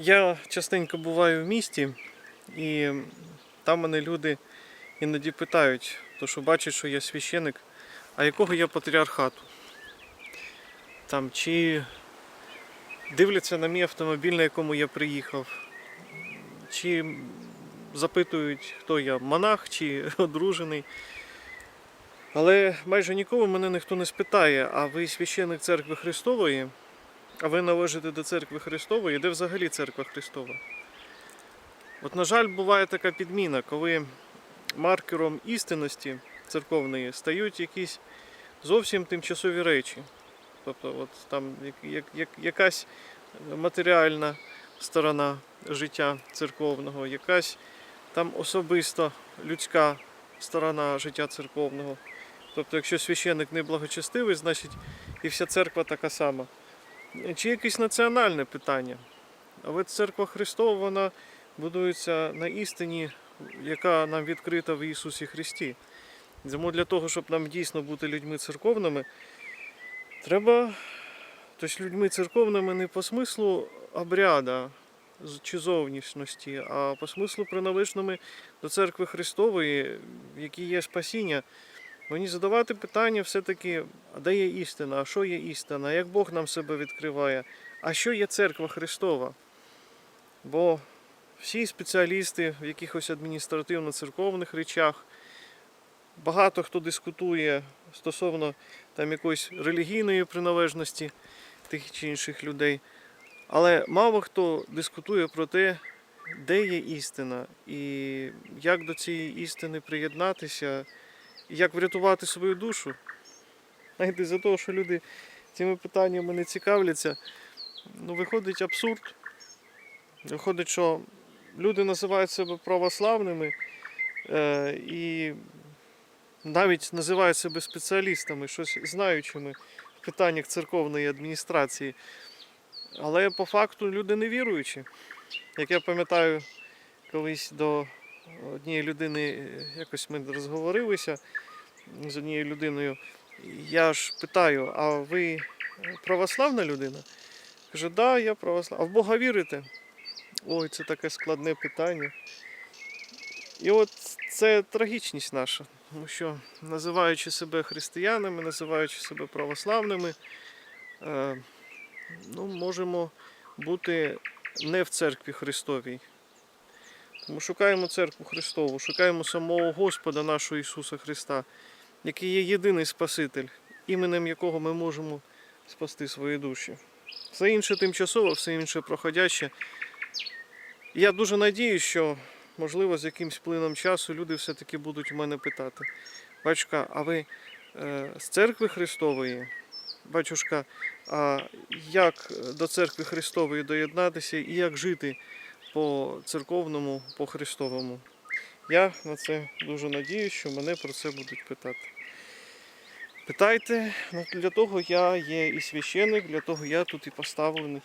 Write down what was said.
Я частенько буваю в місті, і там мене люди іноді питають, то що бачать, що я священик, а якого я патріархату? Там, чи дивляться на мій автомобіль, на якому я приїхав, чи запитують, хто я, монах чи одружений. Але майже ніколи мене ніхто не спитає, а ви священик церкви Христової? А ви належите до церкви Христової, де взагалі церква Христова? От, на жаль, буває така підміна, коли маркером істинності церковної стають якісь зовсім тимчасові речі. Тобто, от там як, як, якась матеріальна сторона життя церковного, якась там особиста людська сторона життя церковного. Тобто, якщо священик не благочестивий, значить і вся церква така сама. Чи якесь національне питання? Але церква Христова вона будується на істині, яка нам відкрита в Ісусі Христі. Тому для того, щоб нам дійсно бути людьми церковними, треба тобто людьми церковними не по смислу обряда чи зовнішності, а по смислу приналежними до церкви Христової, в якій є спасіння. Мені задавати питання все-таки, а де є істина, а що є істина, як Бог нам себе відкриває, а що є церква Христова? Бо всі спеціалісти в якихось адміністративно-церковних речах, багато хто дискутує стосовно там якоїсь релігійної приналежності тих чи інших людей. Але мало хто дискутує про те, де є істина, і як до цієї істини приєднатися, як врятувати свою душу. Знаєте, за того, що люди цими питаннями не цікавляться, ну, виходить абсурд. Виходить, що люди називають себе православними е, і навіть називають себе спеціалістами, щось знаючими в питаннях церковної адміністрації. Але по факту люди не віруючі. Як я пам'ятаю, колись до однієї людини е, якось ми розговорилися з однією людиною. Я ж питаю, а ви православна людина? Каже, да, я православна. А в Бога вірите? Ой, це таке складне питання. І от це трагічність наша. Тому що, називаючи себе християнами, називаючи себе православними, е, ну, можемо бути не в церкві Христовій. Тому шукаємо церкву Христову, шукаємо самого Господа нашого Ісуса Христа, який є єдиний Спаситель, іменем якого ми можемо спасти свої душі. Все інше тимчасово, все інше проходяще. Я дуже надію, що, можливо, з якимсь плином часу люди все-таки будуть у мене питати: Батюшка, а ви е, з церкви Христової? Батюшка, а як до церкви Христової доєднатися і як жити по церковному, по Христовому? Я на це дуже надію, що мене про це будуть питати. Питайте, ну, для того я є і священик, для того я тут і поставлений.